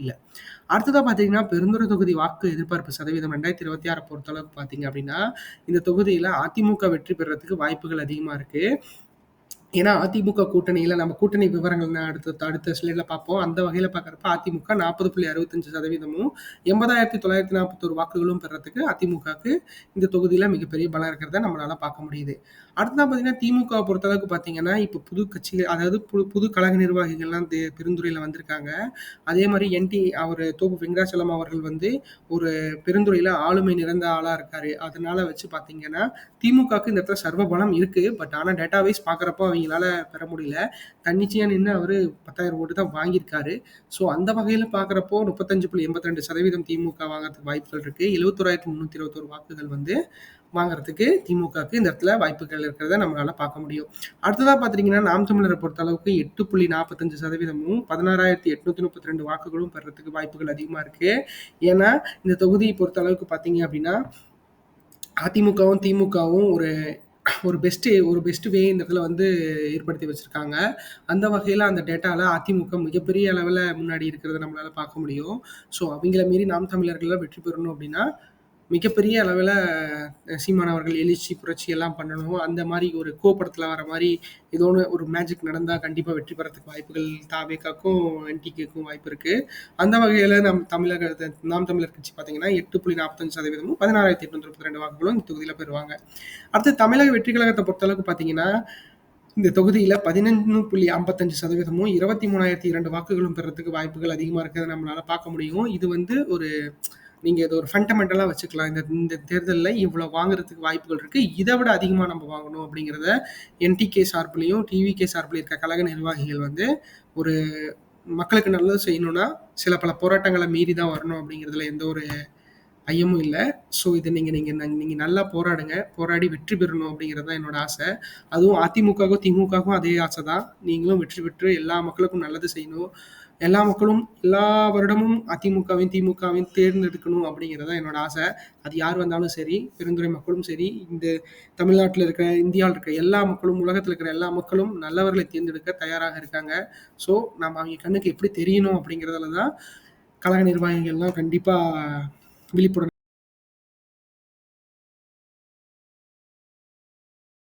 இல்ல. அடுத்ததா பார்த்தீங்கன்னா, பெருந்துறை தொகுதி வாக்கு எதிர்பார்ப்பு சதவீதம் 2026 பொறுத்தளவுக்கு பார்த்தீங்க அப்படின்னா, இந்த தொகுதியில அதிமுக வெற்றி பெறுறதுக்கு வாய்ப்புகள் அதிகமா இருக்கு. ஏன்னா, அதிமுக கூட்டணியில நம்ம கூட்டணி விவரங்கள் நான் அடுத்த அடுத்த ஸ்லைட்ல பார்ப்போம். அந்த வகையில பார்க்குறப்ப அதிமுக 40.65% 80,941 வாக்குகளும் பெறத்துக்கு அதிமுகவுக்கு இந்த தொகுதியில மிகப்பெரிய பலம் இருக்கிறத நம்மளால பார்க்க முடியுது. அடுத்ததான் பார்த்தீங்கன்னா, திமுக பொறுத்தளவுக்கு பார்த்தீங்கன்னா, இப்ப புது கட்சிகள் அதாவது புது புது கழக நிர்வாகிகள்லாம் பெருந்துறையில வந்திருக்காங்க. அதே மாதிரி என்.டி. அவர் தோப்பு வெங்கடாச்சலம் அவர்கள் வந்து ஒரு பெருந்துறையில ஆளுமை நிறைந்த ஆளா இருக்காரு. அதனால வச்சு பார்த்தீங்கன்னா, திமுகக்கு இந்த இடத்துல சர்வ பலம் இருக்கு. பட் ஆனா டேட்டா வைஸ் பார்க்குறப்போ அவங்களால பெற முடியல. தன்னிச்சையா நின்று அவரு 10,000 ஓட்டு தான் வாங்கியிருக்காரு. ஸோ அந்த வகையில பார்க்குறப்போ 35.82% திமுக வாங்குறதுக்கு வாய்ப்புகள் இருக்கு. 71,321 வாக்குகள் வந்து வாங்குறதுக்கு திமுகக்கு இந்த இடத்துல வாய்ப்புகள் இருக்கிறத நம்மளால பார்க்க முடியும். அடுத்ததா பார்த்தீங்கன்னா, நாம் தமிழரை பொறுத்த அளவுக்கு எட்டு புள்ளி நாற்பத்தஞ்சு சதவீதமும் பதினாறாயிரத்தி எட்நூத்தி முப்பத்தி ரெண்டு வாக்குகளும் பெறதுக்கு வாய்ப்புகள் அதிகமா இருக்கு. ஏன்னா, இந்த தொகுதியை பொறுத்த அளவுக்கு பார்த்தீங்க அப்படின்னா, அதிமுகவும், திமுகவும் ஒரு ஒரு பெஸ்ட்டு ஒரு பெஸ்ட்டு வே இந்த இடத்துல வந்து ஏற்படுத்தி வச்சுருக்காங்க அந்த வகையில் அந்த டேட்டாவில் அதிமுக மிகப்பெரிய அளவில் முன்னாடி இருக்கிறத நம்மளால் பார்க்க முடியும். ஸோ அவங்கள மீறி நாம் தமிழர்கள்லாம் வெற்றி பெறணும் அப்படின்னா, மிகப்பெரிய அளவில் சீமான் அவர்கள் எழுச்சி, புரட்சி எல்லாம் பண்ணணும். அந்த மாதிரி ஒரு கோ வர மாதிரி ஏதோ ஒன்று ஒரு மேஜிக் நடந்தால் கண்டிப்பாக வெற்றி பெறத்துக்கு வாய்ப்புகள் தாவேகாக்கும், என்.டி.கேக்கும் வாய்ப்பு இருக்கு. அந்த வகையில் நம் தமிழக நாம் தமிழர் கட்சி பார்த்தீங்கன்னா, 8.45%ம் 16,832 வாக்குகளும் இந்த தொகுதியில் பெறுவாங்க. அடுத்து தமிழக வெற்றி கழகத்தை பொறுத்தளவுக்கு பார்த்தீங்கன்னா, இந்த தொகுதியில் பதினென்று புள்ளி ஐம்பத்தஞ்சு சதவீதமும் இருபத்தி மூணாயிரத்தி இரண்டு வாக்குகளும் பெறத்துக்கு வாய்ப்புகள் அதிகமாக இருக்கிறத நம்மளால பார்க்க முடியும். இது வந்து ஒரு நீங்கள் இது ஒரு ஃபண்டமெண்டலாக வச்சுக்கலாம். இந்த இந்த தேர்தலில் இவ்வளோ வாங்குறதுக்கு வாய்ப்புகள் இருக்குது இதை விட அதிகமாக நம்ம வாங்கணும் அப்படிங்கிறத என்.டி.கே சார்பிலையும் டி.வி.கே சார்பிலையும் இருக்க கழக நிர்வாகிகள் வந்து ஒரு மக்களுக்கு நல்லது செய்யணும்னா, சில பல போராட்டங்களை மீறி தான் வரணும் அப்படிங்கிறதுல எந்த ஒரு ஐயமும் இல்லை ஸோ இத நீங்கள் நீங்கள் நீங்கள் நல்லா போராடுங்க. போராடி வெற்றி பெறணும் அப்படிங்கிறது தான் என்னோட ஆசை. அதுவும் அதிமுகவுக்கும், திமுகவுக்கும் அதே ஆசை தான். நீங்களும் வெற்றி பெற்று எல்லா மக்களுக்கும் நல்லது செய்யணும். எல்லா மக்களும் எல்லா வருடமும் அதிமுகவையும், திமுகவையும் தேர்ந்தெடுக்கணும் அப்படிங்கிறது தான் என்னோட ஆசை. அது யார் வந்தாலும் சரி, பெருந்துறை மக்களும் சரி, இந்த தமிழ்நாட்டில் இருக்கிற, இந்தியாவில் இருக்கிற எல்லா மக்களும், உலகத்தில் இருக்கிற எல்லா மக்களும் நல்லவர்களை தேர்ந்தெடுக்க தயாராக இருக்காங்க. ஸோ நம்ம அவங்க கண்ணுக்கு எப்படி தெரியணும் அப்படிங்கிறதுல தான் கழக நிர்வாகிகள்லாம் கண்டிப்பாக были